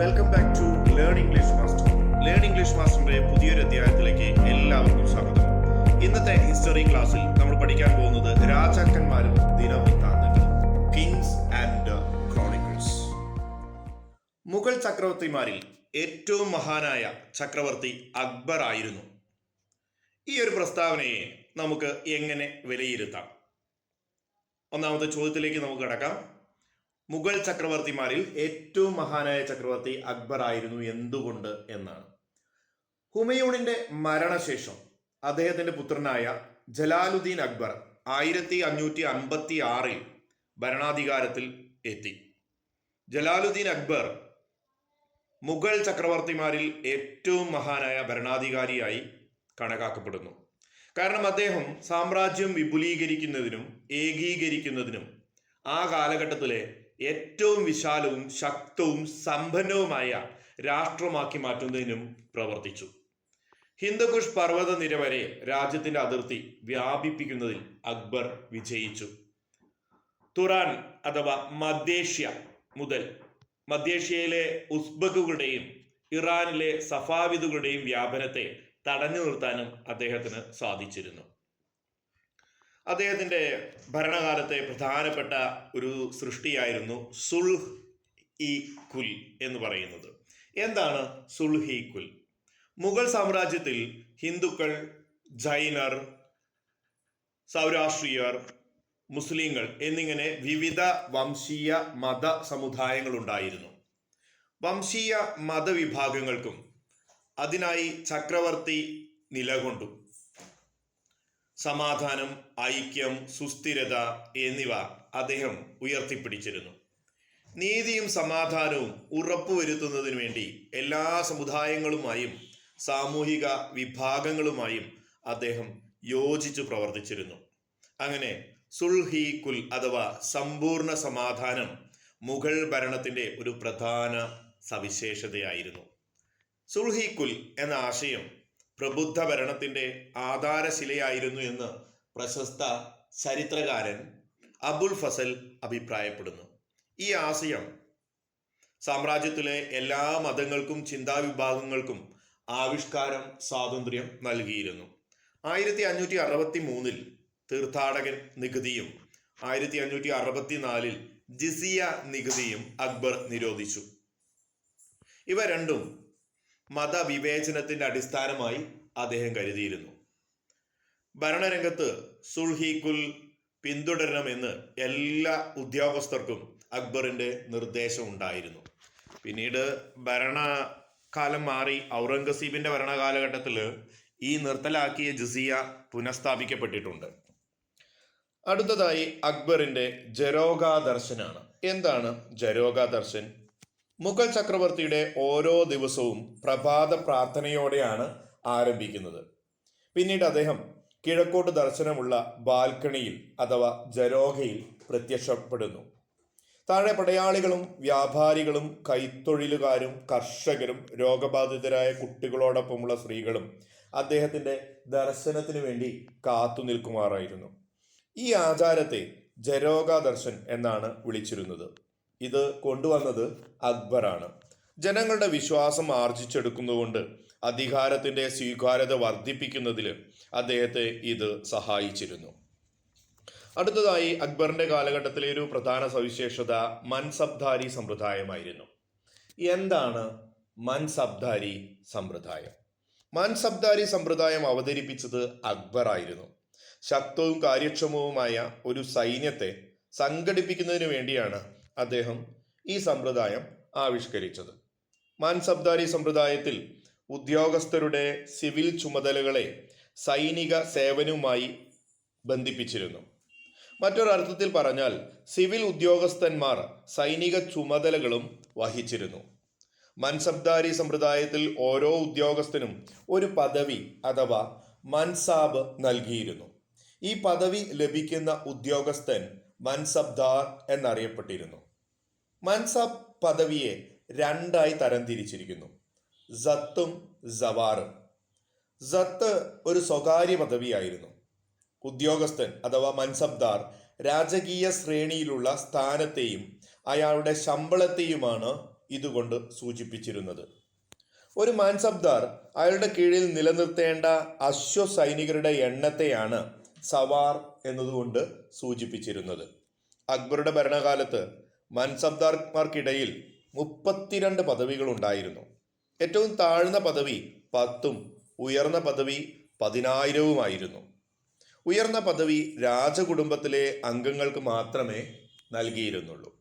Welcome back to learn English master learn English മാസ്റ്ററിന്റെ പുതിയൊരു അധ്യായത്തിലേക്ക് എല്ലാവർക്കും സ്വാഗതം. ഇന്നത്തെ ഹിസ്റ്ററി ക്ലാസ്സിൽ നമ്മൾ പഠിക്കാൻ പോകുന്നത് രാജാക്കന്മാരും ദിനവൃത്താന്തങ്ങളും കിങ്സ് ആൻഡ് ക്രോണിക്കിൾസ് മുഗൾ ചക്രവർത്തിമാരിൽ ഏറ്റവും മഹാനായ ചക്രവർത്തി അക്ബർ ആയിരുന്നു. ഈ ഒരു പ്രസ്താവനയെ നമുക്ക് എങ്ങനെ വിലയിരുത്താം? ഒന്നാമത്തെ ചോദ്യത്തിലേക്ക് നമുക്ക് കടക്കാം. മുഗൾ ചക്രവർത്തിമാരിൽ ഏറ്റവും മഹാനായ ചക്രവർത്തി അക്ബർ ആയിരുന്നു എന്തുകൊണ്ട് എന്നാണ്. ഹുമയൂണിന്റെ മരണശേഷം അദ്ദേഹത്തിന്റെ പുത്രനായ ജലാലുദ്ദീൻ അക്ബർ ആയിരത്തി അഞ്ഞൂറ്റി അൻപത്തി ആറിൽ ഭരണാധികാരത്തിൽ എത്തി. ജലാലുദ്ദീൻ അക്ബർ മുഗൾ ചക്രവർത്തിമാരിൽ ഏറ്റവും മഹാനായ ഭരണാധികാരിയായി കണക്കാക്കപ്പെടുന്നു. കാരണം അദ്ദേഹം സാമ്രാജ്യം വിപുലീകരിക്കുന്നതിനും ഏകീകരിക്കുന്നതിനും ആ കാലഘട്ടത്തിലെ ഏറ്റവും വിശാലവും ശക്തവും സമ്പന്നവുമായ രാഷ്ട്രമാക്കി മാറ്റുന്നതിനും പ്രവർത്തിച്ചു. ഹിന്ദുക്കുഷ് പർവത നിര വരെ രാജ്യത്തിന്റെ അതിർത്തി വ്യാപിപ്പിക്കുന്നതിൽ അക്ബർ വിജയിച്ചു. തുറാൻ അഥവാ മധ്യേഷ്യ മുതൽ മധ്യേഷ്യയിലെ ഉസ്ബക്കുകളുടെയും ഇറാനിലെ സഫാവിദുകളുടെയും വ്യാപനത്തെ തടഞ്ഞു നിർത്താനും അദ്ദേഹത്തിന് സാധിച്ചിരുന്നു. അദ്ദേഹത്തിന്റെ ഭരണകാലത്തെ പ്രധാനപ്പെട്ട ഒരു സൃഷ്ടിയായിരുന്നു സുൽഹ് ഇ കുൽ എന്ന് പറയുന്നത്. എന്താണ് സുൽഹി കുൽ? മുഗൾ സാമ്രാജ്യത്തിൽ ഹിന്ദുക്കൾ ജൈനർ സൗരാഷ്ട്രീയർ മുസ്ലിങ്ങൾ എന്നിങ്ങനെ വിവിധ വംശീയ മത സമുദായങ്ങൾ ഉണ്ടായിരുന്നു വംശീയ മതവിഭാഗങ്ങൾക്കും അതിനായി ചക്രവർത്തി നിലകൊണ്ടു. സമാധാനം ഐക്യം സുസ്ഥിരത എന്നിവ അദ്ദേഹം ഉയർത്തിപ്പിടിച്ചിരുന്നു. നീതിയും സമാധാനവും ഉറപ്പുവരുത്തുന്നതിന് വേണ്ടി എല്ലാ സമുദായങ്ങളുമായും സാമൂഹിക വിഭാഗങ്ങളുമായും അദ്ദേഹം യോജിച്ചു പ്രവർത്തിച്ചിരുന്നു. അങ്ങനെ സുൽഹി കുൽ അഥവാ സമ്പൂർണ സമാധാനം മുഗൾ ഭരണത്തിന്റെ ഒരു പ്രധാന സവിശേഷതയായിരുന്നു. സുൽഹി കുൽ എന്ന ആശയം പ്രബുദ്ധ ഭരണത്തിന്റെ ആധാരശിലയായിരുന്നു എന്ന് പ്രശസ്ത ചരിത്രകാരൻ അബുൽ ഫസൽ അഭിപ്രായപ്പെടുന്നു. ഈ ആശയം സാമ്രാജ്യത്തിലെ എല്ലാ മതങ്ങൾക്കും ചിന്താവിഭാഗങ്ങൾക്കും ആവിഷ്കാരം സ്വാതന്ത്ര്യം നൽകിയിരുന്നു. ആയിരത്തി അഞ്ഞൂറ്റി അറുപത്തി മൂന്നിൽ തീർത്ഥാടകൻ നികുതിയും ആയിരത്തി അഞ്ഞൂറ്റി അറുപത്തിനാലിൽ ജിസിയ നികുതിയും അക്ബർ നിരോധിച്ചു. ഇവ രണ്ടും മതവിവേചനത്തിന്റെ അടിസ്ഥാനമായി അദ്ദേഹം കരുതിയിരുന്നു. ഭരണരംഗത്ത് സുൽഹീഖുൽ പിന്തുടരണമെന്ന് എല്ലാ ഉദ്യോഗസ്ഥർക്കും അക്ബറിന്റെ നിർദ്ദേശം ഉണ്ടായിരുന്നു. പിന്നീട് ഭരണകാലം മാറി ഔറംഗസീബിന്റെ ഭരണകാലഘട്ടത്തിൽ ഈ നിർത്തലാക്കിയ ജിസിയ പുനഃസ്ഥാപിക്കപ്പെട്ടിട്ടുണ്ട്. അടുത്തതായി അക്ബറിന്റെ ജരോഗ ദർശനാണ് എന്താണ് ജരോഗ ദർശൻ മുഗൾ ചക്രവർത്തിയുടെ ഓരോ ദിവസവും പ്രഭാത പ്രാർത്ഥനയോടെയാണ് ആരംഭിക്കുന്നത്. പിന്നീട് അദ്ദേഹം കിഴക്കോട്ട് ദർശനമുള്ള ബാൽക്കണിയിൽ അഥവാ ജരോഗയിൽ പ്രത്യക്ഷപ്പെടുന്നു. താഴെ പടയാളികളും വ്യാപാരികളും കൈത്തൊഴിലുകാരും കർഷകരും രോഗബാധിതരായ കുട്ടികളോടൊപ്പമുള്ള സ്ത്രീകളും അദ്ദേഹത്തിന്റെ ദർശനത്തിന് വേണ്ടി കാത്തു നിൽക്കുമാറായിരുന്നു. ഈ ആചാരത്തെ ജരോഗ ദർശൻ എന്നാണ് വിളിച്ചിരുന്നത്. ഇത് കൊണ്ടുവന്നത് അക്ബറാണ്. ജനങ്ങളുടെ വിശ്വാസം ആർജിച്ചെടുക്കുന്നതുകൊണ്ട് അധികാരത്തിന്റെ സ്വീകാര്യത വർദ്ധിപ്പിക്കുന്നതിൽ അദ്ദേഹത്തെ ഇത് സഹായിച്ചിരുന്നു. അടുത്തതായി അക്ബറിന്റെ കാലഘട്ടത്തിലെ ഒരു പ്രധാന സവിശേഷത മൻസബ്ദാരി സമ്പ്രദായമായിരുന്നു. എന്താണ് മൻസബ്ദാരി സമ്പ്രദായം? മൻസബ്ദാരി സമ്പ്രദായം അവതരിപ്പിച്ചത് അക്ബറായിരുന്നു ശക്തവും കാര്യക്ഷമവുമായ ഒരു സൈന്യത്തെ സംഘടിപ്പിക്കുന്നതിന് വേണ്ടിയാണ് അദ്ദേഹം ഈ സമ്പ്രദായം ആവിഷ്കരിച്ചത്. മാൻസബ്ദാരി സമ്പ്രദായത്തിൽ ഉദ്യോഗസ്ഥരുടെ സിവിൽ ചുമതലകളെ സൈനിക സേവനവുമായി ബന്ധിപ്പിച്ചിരുന്നു. മറ്റൊരർത്ഥത്തിൽ പറഞ്ഞാൽ സിവിൽ ഉദ്യോഗസ്ഥന്മാർ സൈനിക ചുമതലകളും വഹിച്ചിരുന്നു. മൻസബ്ദാരി സമ്പ്രദായത്തിൽ ഓരോ ഉദ്യോഗസ്ഥനും ഒരു പദവി അഥവാ മൻസാബ് നൽകിയിരുന്നു. ഈ പദവി ലഭിക്കുന്ന ഉദ്യോഗസ്ഥൻ മൻസബ്ദാർ എന്നറിയപ്പെട്ടിരുന്നു. മൻസബ് പദവിയെ രണ്ടായി തരംതിരിച്ചിരിക്കുന്നു. സത്തും സവാറും. സത്ത് ഒരു സ്വകാര്യ പദവിയായിരുന്നു. ഉദ്യോഗസ്ഥൻ അഥവാ മൻസബ്ദാർ രാജകീയ ശ്രേണിയിലുള്ള സ്ഥാനത്തെയും അയാളുടെ ശമ്പളത്തെയുമാണ് ഇതുകൊണ്ട് സൂചിപ്പിച്ചിരുന്നത്. ഒരു മാൻസബ്ദാർ അയാളുടെ കീഴിൽ നിലനിർത്തേണ്ട അശ്വ സൈനികരുടെ എണ്ണത്തെയാണ് സവാർ എന്നതുകൊണ്ട് സൂചിപ്പിച്ചിരുന്നത്. അക്ബറുടെ ഭരണകാലത്ത് മൻസബ്ദാർമാർക്കിടയിൽ മുപ്പത്തിരണ്ട് പദവികളുണ്ടായിരുന്നു. ഏറ്റവും താഴ്ന്ന പദവി പത്തും ഉയർന്ന പദവി പതിനായിരവുമായിരുന്നു. ഉയർന്ന പദവി രാജകുടുംബത്തിലെ അംഗങ്ങൾക്ക് മാത്രമേ നൽകിയിരുന്നുള്ളൂ.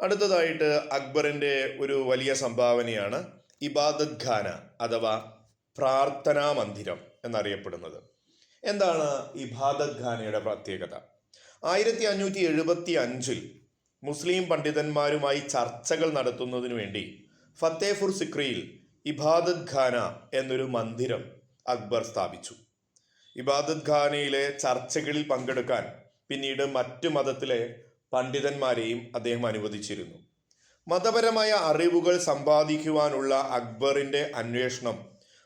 അടുത്തതായിട്ട് അക്ബറിന്റെ ഒരു വലിയ സംഭാവനയാണ് ഇബാദത് ഖാന അഥവാ പ്രാർത്ഥനാ മന്ദിരം എന്നറിയപ്പെടുന്നത്. എന്താണ് ഇബാദത് ഖാനയുടെ പ്രത്യേകത? ആയിരത്തി അഞ്ഞൂറ്റി എഴുപത്തി അഞ്ചിൽ മുസ്ലിം പണ്ഡിതന്മാരുമായി ചർച്ചകൾ നടത്തുന്നതിനു വേണ്ടി ഫത്തേഫുർ സിക്രിയിൽ ഇബാദത് ഖാന എന്നൊരു മന്ദിരം അക്ബർ സ്ഥാപിച്ചു. ഇബാദത് ഖാനയിലെ ചർച്ചകളിൽ പങ്കെടുക്കാൻ പിന്നീട് മറ്റു മതത്തിലെ പണ്ഡിതന്മാരെയും അദ്ദേഹം അനുവദിച്ചിരുന്നു. മതപരമായ അറിവുകൾ സമ്പാദിക്കുവാനുള്ള അക്ബറിന്റെ അന്വേഷണം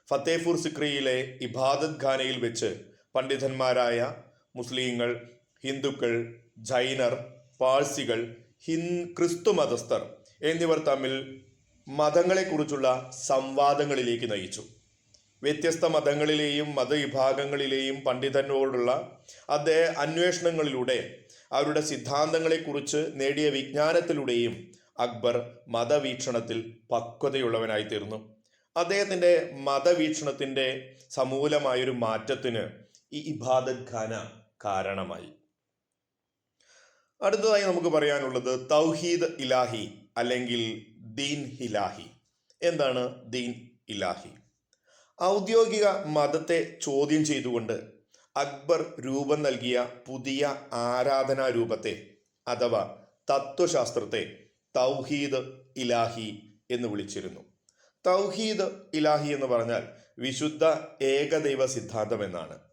ഫത്തേഫുർ സിക്രിയിലെ ഇബാദത് ഖാനയിൽ വെച്ച് പണ്ഡിതന്മാരായ മുസ്ലിങ്ങൾ ഹിന്ദുക്കൾ ജൈനർ പാഴ്സികൾ ഹിൻ ക്രിസ്തു മതസ്ഥർ എന്നിവർ തമ്മിൽ മതങ്ങളെക്കുറിച്ചുള്ള സംവാദങ്ങളിലേക്ക് നയിച്ചു. വ്യത്യസ്ത മതങ്ങളിലെയും മതവിഭാഗങ്ങളിലെയും പണ്ഡിതനോടുള്ള അദ്ദേഹ അന്വേഷണങ്ങളിലൂടെ അവരുടെ സിദ്ധാന്തങ്ങളെക്കുറിച്ച് നേടിയ വിജ്ഞാനത്തിലൂടെയും അക്ബർ മതവീക്ഷണത്തിൽ പക്വതയുള്ളവനായി തീർന്നു അദ്ദേഹത്തിന്റെ മതവീക്ഷണത്തിന്റെ സമൂലമായൊരു മാറ്റത്തിന് ഈ ഇബാദത് ഖാന കാരണമായി. അടുത്തതായി നമുക്ക് പറയാനുള്ളത് തൗഹീദ് ഇലാഹി അല്ലെങ്കിൽ ദീൻ ഇലാഹി. എന്താണ് ദീൻ ഇലാഹി? ഔദ്യോഗിക മതത്തെ ചോദ്യം ചെയ്തുകൊണ്ട് അക്ബർ രൂപം നൽകിയ പുതിയ ആരാധനാ രൂപത്തെ അഥവാ തത്വശാസ്ത്രത്തെ തൗഹീദ് ഇലാഹി എന്ന് വിളിച്ചിരുന്നു. തൗഹീദ് ഇലാഹി എന്ന് പറഞ്ഞാൽ വിശുദ്ധ ഏകദൈവ സിദ്ധാന്തം എന്നാണ്.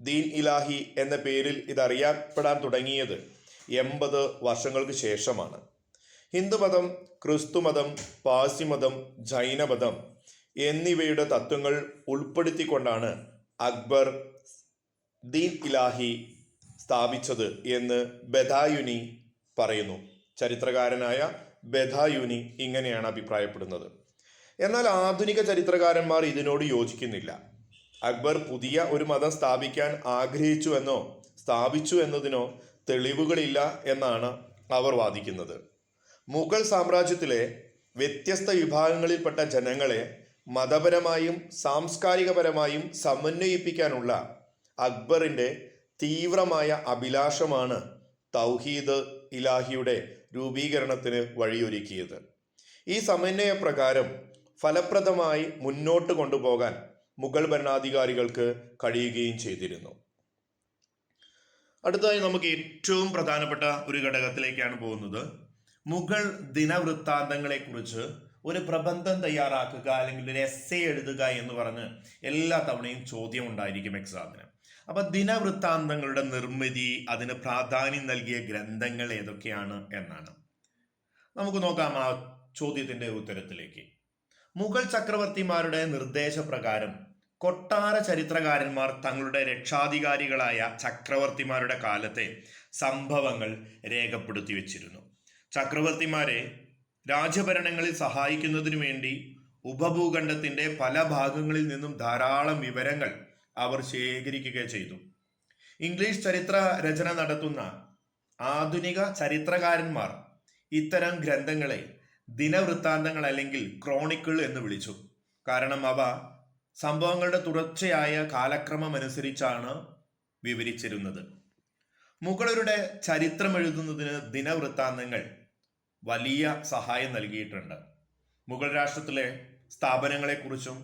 ദീൻ ഇലാഹി എന്ന പേരിൽ ഇതറിയപ്പെടാൻ തുടങ്ങിയത് എൺപത് വർഷങ്ങൾക്ക് ശേഷമാണ്. ഹിന്ദുമതം ക്രിസ്തുമതം പാഴ്സിമതം ജൈനമതം എന്നിവയുടെ തത്വങ്ങൾ ഉൾപ്പെടുത്തിക്കൊണ്ടാണ് അക്ബർ ദീൻ ഇലാഹി സ്ഥാപിച്ചത് എന്ന് ബദായുനി പറയുന്നു. ചരിത്രകാരനായ ബദായുനി ഇങ്ങനെയാണ് അഭിപ്രായപ്പെടുന്നത്. എന്നാൽ ആധുനിക ചരിത്രകാരന്മാർ ഇതിനോട് യോജിക്കുന്നില്ല. അക്ബർ പുതിയ ഒരു മതം സ്ഥാപിക്കാൻ ആഗ്രഹിച്ചു എന്നോ സ്ഥാപിച്ചു എന്നതിനോ തെളിവുകളില്ല എന്നാണ് അവർ വാദിക്കുന്നത്. മുഗൾ സാമ്രാജ്യത്തിലെ വ്യത്യസ്ത വിഭാഗങ്ങളിൽപ്പെട്ട ജനങ്ങളെ മതപരമായും സാംസ്കാരികപരമായും സമന്വയിപ്പിക്കാനുള്ള അക്ബറിന്റെ തീവ്രമായ അഭിലാഷമാണ് തൗഹീദ് ഇലാഹിയുടെ രൂപീകരണത്തിന് വഴിയൊരുക്കിയത്. ഈ സമന്വയ പ്രകാരം ഫലപ്രദമായി മുന്നോട്ട് കൊണ്ടുപോകാൻ മുഗൾ ഭരണാധികാരികൾക്ക് കഴിയുകയും ചെയ്തിരുന്നു. അടുത്തതായി നമുക്ക് ഏറ്റവും പ്രധാനപ്പെട്ട ഒരു ഘടകത്തിലേക്കാണ് പോകുന്നത്. മുഗൾ ദിനവൃത്താന്തങ്ങളെ കുറിച്ച് ഒരു പ്രബന്ധം തയ്യാറാക്കുക അല്ലെങ്കിൽ ഒരു എസ് എഴുതുക എന്ന് പറഞ്ഞ് എല്ലാ തവണയും ചോദ്യം ഉണ്ടായിരിക്കും എക്സാമിന് അപ്പൊ ദിനവൃത്താന്തങ്ങളുടെ നിർമ്മിതി അതിന് പ്രാധാന്യം നൽകിയ ഗ്രന്ഥങ്ങൾ ഏതൊക്കെയാണ് എന്നാണ്. നമുക്ക് നോക്കാം ആ ചോദ്യത്തിന്റെ ഉത്തരത്തിലേക്ക്. മുഗൾ ചക്രവർത്തിമാരുടെ നിർദ്ദേശപ്രകാരം കൊട്ടാര ചരിത്രകാരന്മാർ തങ്ങളുടെ രക്ഷാധികാരികളായ ചക്രവർത്തിമാരുടെ കാലത്തെ സംഭവങ്ങൾ രേഖപ്പെടുത്തി വച്ചിരുന്നു. ചക്രവർത്തിമാരെ രാജ്യഭരണങ്ങളിൽ സഹായിക്കുന്നതിനു വേണ്ടി ഉപഭൂഖണ്ഡത്തിന്റെ പല ഭാഗങ്ങളിൽ നിന്നും ധാരാളം വിവരങ്ങൾ അവർ ശേഖരിക്കുക ചെയ്തു. ഇംഗ്ലീഷ് ചരിത്ര രചന നടത്തുന്ന ആധുനിക ചരിത്രകാരന്മാർ ഇത്തരം ഗ്രന്ഥങ്ങളെ ദിനവൃത്താന്തങ്ങൾ അല്ലെങ്കിൽ ക്രോണിക്കിൾ എന്ന് വിളിച്ചു. കാരണം അവ സംഭവങ്ങളുടെ തുടർച്ചയായ കാലക്രമം അനുസരിച്ചാണ് വിവരിച്ചിരുന്നത്. മുഗളരുടെ ചരിത്രം എഴുതുന്നതിന് ദിനവൃത്താന്തങ്ങൾ വലിയ സഹായം നൽകിയിട്ടുണ്ട്. മുഗൾ രാഷ്ട്രത്തിലെ സ്ഥാപനങ്ങളെക്കുറിച്ചും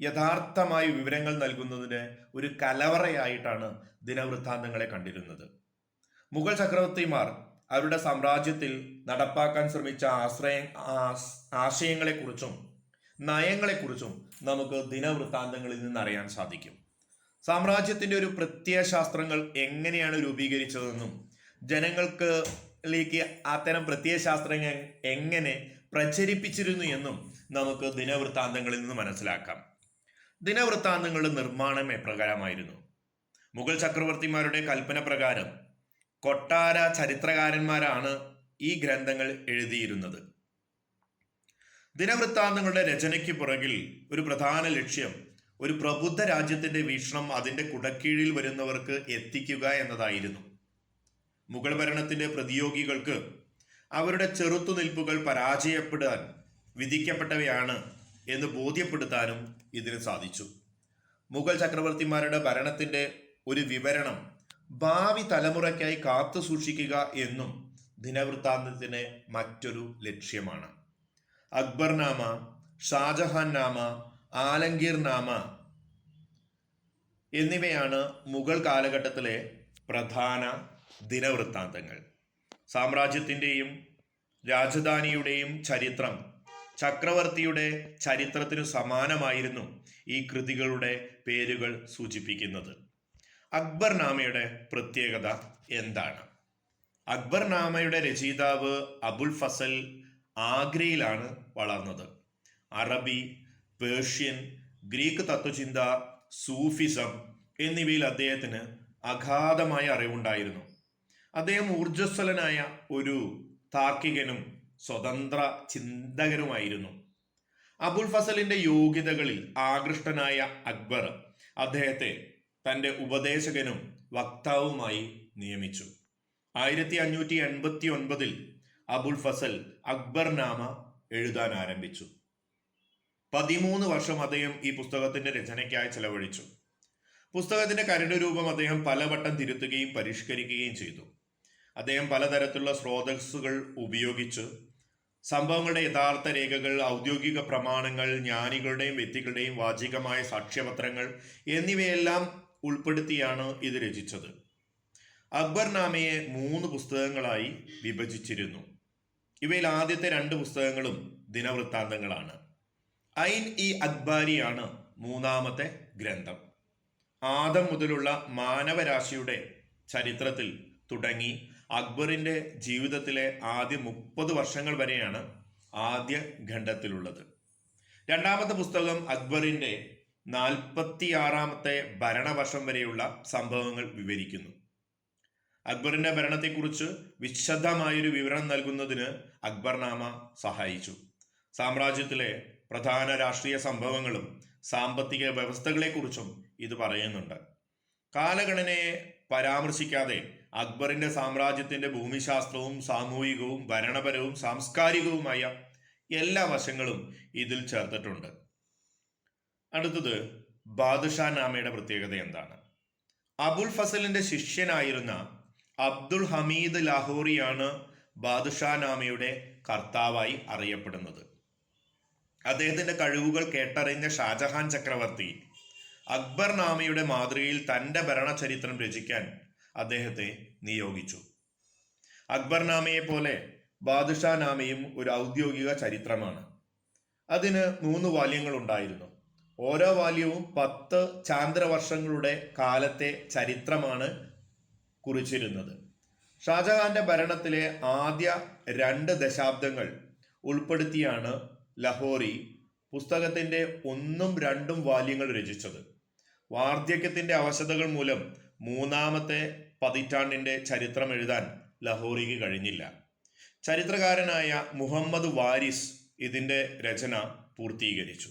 യഥാർത്ഥമായ വിവരങ്ങൾ നൽകുന്നതിന് ഒരു കലവറയായിട്ടാണ് ദിനവൃത്താന്തങ്ങളെ കണ്ടിരുന്നത്. മുഗൾ ചക്രവർത്തിമാർ അവരുടെ സാമ്രാജ്യത്തിൽ നടപ്പാക്കാൻ ശ്രമിച്ച ആശ്രയ ആശയങ്ങളെക്കുറിച്ചും നയങ്ങളെക്കുറിച്ചും നമുക്ക് ദിനവൃത്താന്തങ്ങളിൽ നിന്ന് അറിയാൻ സാധിക്കും. സാമ്രാജ്യത്തിന്റെ ഒരു പ്രത്യയശാസ്ത്രങ്ങൾ എങ്ങനെയാണ് രൂപീകരിച്ചതെന്നും ജനങ്ങൾക്ക് ലേക്ക് അത്തരം പ്രത്യയശാസ്ത്രങ്ങൾ എങ്ങനെ പ്രചരിപ്പിച്ചിരുന്നു എന്നും നമുക്ക് ദിനവൃത്താന്തങ്ങളിൽ നിന്ന് മനസ്സിലാക്കാം. ദിനവൃത്താന്തങ്ങളുടെ നിർമ്മാണം എപ്രകാരമായിരുന്നു? മുഗൾ ചക്രവർത്തിമാരുടെ കൽപ്പന പ്രകാരം കൊട്ടാര ചരിത്രകാരന്മാരാണ് ഈ ഗ്രന്ഥങ്ങൾ എഴുതിയിരുന്നത്. ദിനവൃത്താന്തങ്ങളുടെ രചനയ്ക്ക് പുറകിൽ ഒരു പ്രധാന ലക്ഷ്യം ഒരു പ്രബുദ്ധ രാജ്യത്തിന്റെ വീക്ഷണം അതിന്റെ കുടക്കീഴിൽ വരുന്നവർക്ക് എത്തിക്കുക എന്നതായിരുന്നു. മുഗൾ ഭരണത്തിന്റെ പ്രതിയോഗികൾക്ക് അവരുടെ ചെറുത്തുനിൽപ്പുകൾ പരാജയപ്പെടാൻ വിധിക്കപ്പെട്ടവയാണ് എന്ന് ബോധ്യപ്പെടുത്താനും ഇതിന് സാധിച്ചു. മുഗൾ ചക്രവർത്തിമാരുടെ ഭരണത്തിന്റെ ഒരു വിവരണം ഭാവി തലമുറയ്ക്കായി കാത്തു സൂക്ഷിക്കുക എന്നും ദിനവൃത്താന്തത്തിന് മറ്റൊരു ലക്ഷ്യമാണ്. അക്ബർ നാമ ഷാജഹാൻ നാമ ആലങ്കീർ നാമ എന്നിവയാണ് മുഗൾ കാലഘട്ടത്തിലെ പ്രധാന ദിനവൃത്താന്തങ്ങൾ. സാമ്രാജ്യത്തിന്റെയും രാജധാനിയുടെയും ചരിത്രം ചക്രവർത്തിയുടെ ചരിത്രത്തിനു സമാനമായിരുന്നു ഈ കൃതികളുടെ പേരുകൾ സൂചിപ്പിക്കുന്നത്. അക്ബർനാമയുടെ പ്രത്യേകത എന്താണ്? അക്ബർനാമയുടെ രചയിതാവ് അബുൽ ഫസൽ ആഗ്രയിലാണ് വളർന്നത്. അറബി പേർഷ്യൻ ഗ്രീക്ക് തത്വചിന്ത സൂഫിസം എന്നിവയിൽ അദ്ദേഹത്തിന് അഗാധമായ അറിവുണ്ടായിരുന്നു. അദ്ദേഹം ഊർജസ്വലനായ ഒരു താർക്കികനും സ്വതന്ത്ര ചിന്തകനുമായിരുന്നു. അബുൽ ഫസലിന്റെ യോഗ്യതകളിൽ ആകൃഷ്ടനായ അക്ബർ അദ്ദേഹത്തെ തന്റെ ഉപദേശകനും വക്താവുമായി നിയമിച്ചു. ആയിരത്തി അഞ്ഞൂറ്റി എൺപത്തി ഒൻപതിൽ അബുൽ ഫസൽ അക്ബർ നാമ എഴുതാൻ ആരംഭിച്ചു. പതിമൂന്ന് വർഷം അദ്ദേഹം ഈ പുസ്തകത്തിന്റെ രചനയ്ക്കായി ചെലവഴിച്ചു. പുസ്തകത്തിന്റെ കരട് രൂപം അദ്ദേഹം പലവട്ടം തിരുത്തുകയും പരിഷ്കരിക്കുകയും ചെയ്തു. അദ്ദേഹം പലതരത്തിലുള്ള സ്രോതസ്സുകൾ ഉപയോഗിച്ച് സംഭവങ്ങളുടെ യഥാർത്ഥ രേഖകൾ ഔദ്യോഗിക പ്രമാണങ്ങൾ ജ്ഞാനികളുടെയും വ്യക്തികളുടെയും വാചികമായ സാക്ഷ്യപത്രങ്ങൾ എന്നിവയെല്ലാം ഉൾപ്പെടുത്തിയാണ് ഇത് രചിച്ചത്. അക്ബർനാമയെ മൂന്ന് പുസ്തകങ്ങളായി വിഭജിച്ചിരുന്നു. ഇവയിൽ ആദ്യത്തെ രണ്ട് പുസ്തകങ്ങളും ദിനവൃത്താന്തങ്ങളാണ്. ഐൻ ഇ അക്ബാരിയാണ് മൂന്നാമത്തെ ഗ്രന്ഥം. ആദം മുതലുള്ള മാനവരാശിയുടെ ചരിത്രത്തിൽ തുടങ്ങി അക്ബറിന്റെ ജീവിതത്തിലെ ആദ്യ മുപ്പത് വർഷങ്ങൾ വരെയാണ് ആദ്യ ഖണ്ഡത്തിലുള്ളത്. രണ്ടാമത്തെ പുസ്തകം അക്ബറിന്റെ നാൽപ്പത്തിയാറാമത്തെ ഭരണവർഷം വരെയുള്ള സംഭവങ്ങൾ വിവരിക്കുന്നു. അക്ബറിന്റെ ഭരണത്തെക്കുറിച്ച് വിശദമായൊരു വിവരണം നൽകുന്നതിന് അക്ബർനാമ സഹായിച്ചു. സാമ്രാജ്യത്തിലെ പ്രധാന രാഷ്ട്രീയ സംഭവങ്ങളും സാമ്പത്തിക വ്യവസ്ഥകളെക്കുറിച്ചും ഇത് പറയുന്നുണ്ട്. കാലഗണനയെ പരാമർശിക്കാതെ അക്ബറിന്റെ സാമ്രാജ്യത്തിന്റെ ഭൂമിശാസ്ത്രവും സാമൂഹികവും ഭരണപരവും സാംസ്കാരികവുമായ എല്ലാ വശങ്ങളും ഇതിൽ ചേർത്തിട്ടുണ്ട്. അടുത്തത് ബാദുഷാ നാമയുടെ പ്രത്യേകത എന്താണ്? അബുൽ ഫസലിന്റെ ശിഷ്യനായിരുന്ന അബ്ദുൾ ഹമീദ് ലാഹോറിയാണ് ബാദുഷാ നാമയുടെ കർത്താവായി അറിയപ്പെടുന്നത്. അദ്ദേഹത്തിന്റെ കഴിവുകൾ കേട്ടറിഞ്ഞ ഷാജഹാൻ ചക്രവർത്തി അക്ബർ നാമയുടെ മാതൃകയിൽ തന്റെ ഭരണചരിത്രം രചിക്കാൻ അദ്ദേഹത്തെ നിയോഗിച്ചു. അക്ബർ നാമയെ പോലെ ബാദുഷാ നാമയും ഒരു ഔദ്യോഗിക ചരിത്രമാണ്. അതിന് മൂന്ന് വാല്യങ്ങൾ ഉണ്ടായിരുന്നു. ഓരോ വാല്യവും പത്ത് ചാന്ദ്രവർഷങ്ങളുടെ കാലത്തെ ചരിത്രമാണ് കുറിച്ചിരുന്നത്. ഷാജഹാന്റെ ഭരണത്തിലെ ആദ്യ രണ്ട് ദശാബ്ദങ്ങൾ ഉൾപ്പെടുത്തിയാണ് ലഹോറി പുസ്തകത്തിന്റെ ഒന്നും രണ്ടും വാല്യങ്ങൾ രചിച്ചത്. വാർദ്ധക്യത്തിന്റെ അവശതകൾ മൂലം മൂന്നാമത്തെ പതിറ്റാണ്ടിന്റെ ചരിത്രം എഴുതാൻ ലഹോറിക്ക് കഴിഞ്ഞില്ല. ചരിത്രകാരനായ മുഹമ്മദ് വാരിസ് ഇതിന്റെ രചന പൂർത്തീകരിച്ചു.